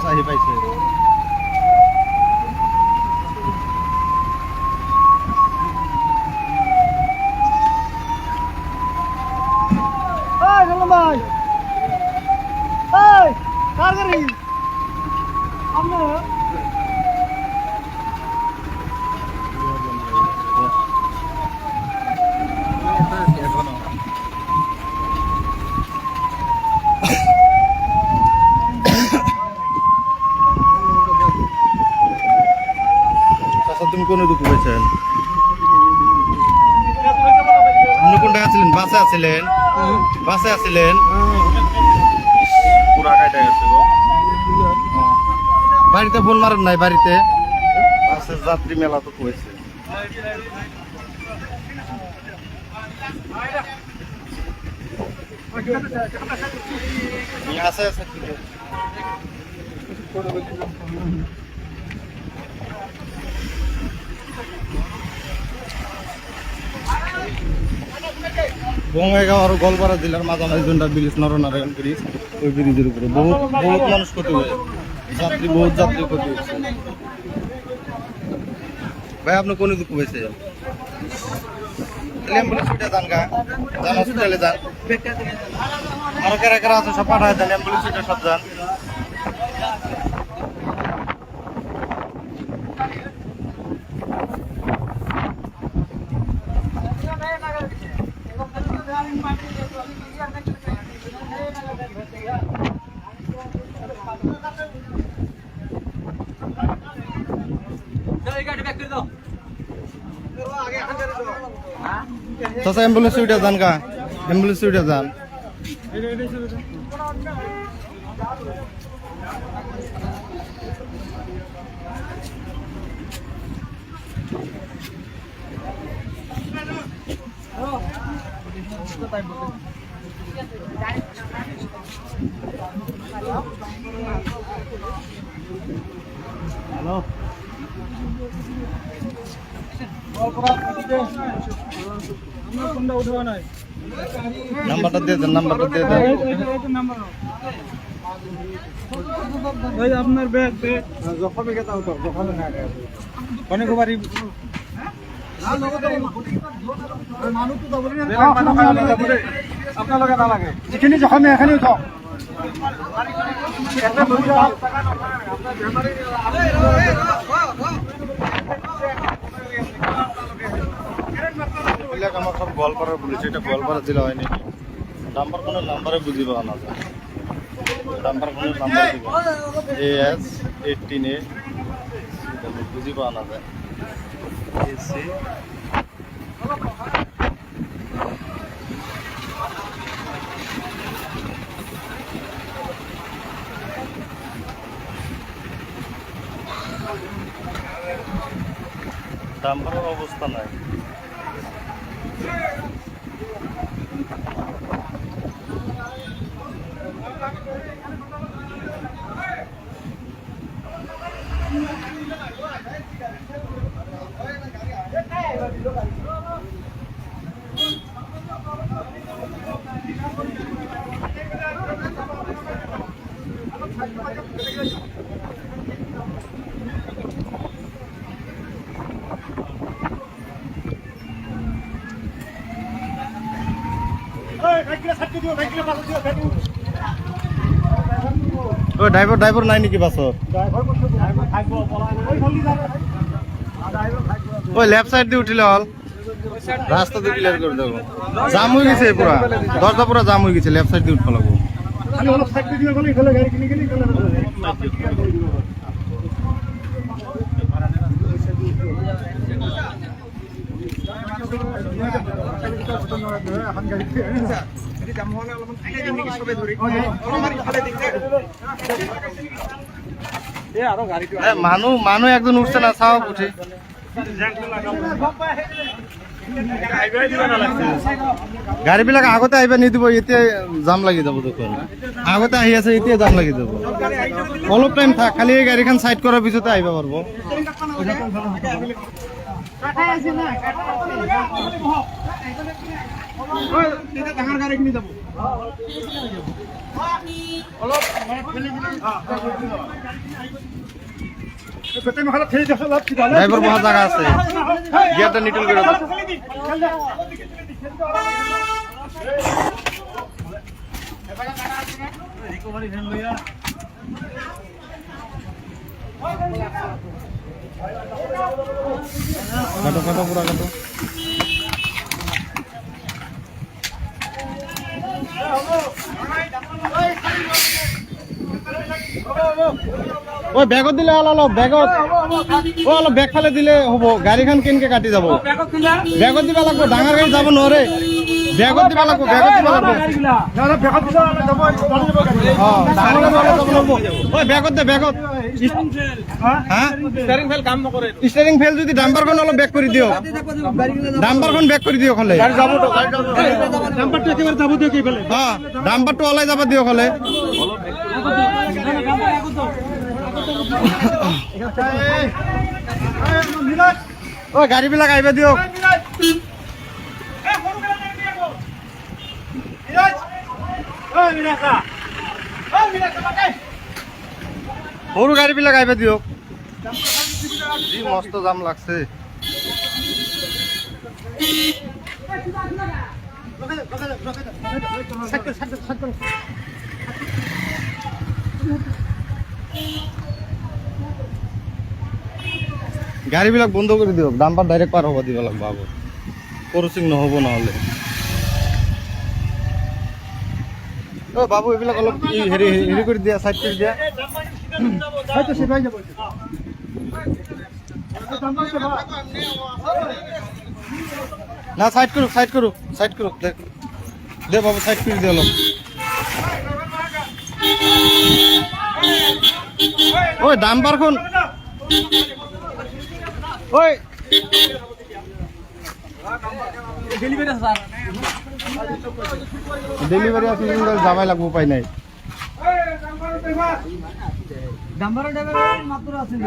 sair, vai. তুমি কোন দুঃখ পেয়েছেন আপনি কোনটা আছিলেন বাসে আছিলেন? বাসে আছিলেন? পুরা কাটা গেছে গো। বাড়িতে ফোন মারেন নাই বাড়িতে? বাসের যাত্রী মেলা তো হয়েছে। আছে আছে ঠিক আছে বঙ্গাইগাঁও আর গোলপাড়া জেলার মাঝামাঝি জনটা ব্রিজ নরনারায়ণ ব্রিজ ওই ব্রিজের উপরে। বহুত বহুত মানুষ ক্ষতি হয়েছে। যাত্রী বহুত যাত্রী ক্ষতি হয়েছে। ভাই, আপনি কোন দুঃখ হয়েছে? অ্যাম্বুলেন্স যান গা। যান হসপিটালে যান। আরও কারা কারা আছে সব পাঠায় দেন অ্যাম্বুলেন্স সব যান। চাচা অ্যাম্বুলেন্স ছুটে যান গা অ্যাম্বুলেন্স ছুটে যান হ্যালো নাম্বারটা দিয়ে দেন নাম্বারটা দিয়ে দেন। ভাই আপনার ব্যাগ ব্যাগ। জখমে কেতা হতো জখমে না অনেক বাড়ি আপোনালোকে নালাগে। যিখিনি জখমে এখিনি উঠক এগুলাক আমার সব গোয়ালপাড়ার বলেছে এটা গোয়ালপাড়া জেলা হয় নাকি? নাম্বার কোনো নাম্বারে বুঝি পাওয়া না যায় কোনো নাম্বার দিব। এ এস এইটিন এ বুঝি পাওয়া না যায় এসি অবস্থা নাই ও ড্রাইভার ড্রাইভার নাই নাকি বাসর ওই লেফট সাইড দিয়ে উঠিলে হল। রাস্তা দিয়ে ক্লিয়ার করে দেবো। জাম হয়ে গেছে পুরা। দরজা পুরা জাম হয়ে গেছে লেফট সাইড দিয়ে উঠতে লাগবো আমি অলপ সাইড দিয়ে গ'লে ইফালে গাড়ী কিনি কিনি ইফালে এখন গাড়ী মানুহ মানুহ একজন উঠছে না চাও উঠে গাড়ী বিলাক আগতে আহিব নিদিব এতিয়া জাম লাগি যাব দেখোন। আগতে আহি আছে এতিয়া জাম লাগি যাব। অলপ টাইম থাক খালি এই গাড়ীখন চাইড কৰাৰ পিছতে আহিব পাৰিব। ডাঙৰ গাড়ী যাব অলপ গোটেই অলপ ড্ৰাইভাৰ বহা জাগা আছে গিয়াৰটা নিটল কৰি দিয়ক। কাটো কাটো পুৰা কাটো। ঐ বেগত দিলে হ'ল অলপ বেগত। ঐ অলপ বেগ ফালে দিলে হ'ব গাড়ীখন কেনেকে কাটি যাব? বেগত দিব লাগব ডাঙৰ গাড়ী যাব নোৱাৰে। বেগত দিব লাগব বেগত দিব লাগব নহ'লে বেগত অলপ যাব, গাড়ী যাব, গাড়ী। গাড়ী হ'লে যাব লাগব ঐ বেগত দে বেগত হা? হা ষ্টাৰিং ফেল যদি ডাম্পাৰখন অলপ বেক কৰি দিয়ক ডাম্পাৰখন বেক কৰি দিয়ক হ'লে নাম্বাৰটো একেবাৰে যাব দিয়ক এইফালে। অ ডাম্পাৰটো ওলাই যাব দিয়ক হ'লে এই, এই, মিৰাজ, ঐ গাড়ীবিলাক আহিব দিয়ক। সৰু গাড়ীবিলাক আহিব দিয়ক। মস্ত জাম লাগছে। গাড়ীবিলাক বন্ধ কৰি দিয়ক। ডাম্পাৰ ডাইৰেক্ট পাৰ হ'ব দিব লাগিব আকৌ ক্ৰচিং নহ'ব নহ'লে। অ' বাবু, এইবিলাক অলপ হেৰি হেৰি কৰি দিয়া, চাইড কৰি দিয়া। হয়তো চিধাই যাব। না সাইড করুক সাইড করুক সাইড করুক দে দে বাবু সাইড করে দে অলপ। ওই ডাম্পারখন ওই ডেলিভারি আছে কিন্তু যাবাই লাগবো উপায় নাই। ডাম্বার ড্রাইভার মাত্র আছিল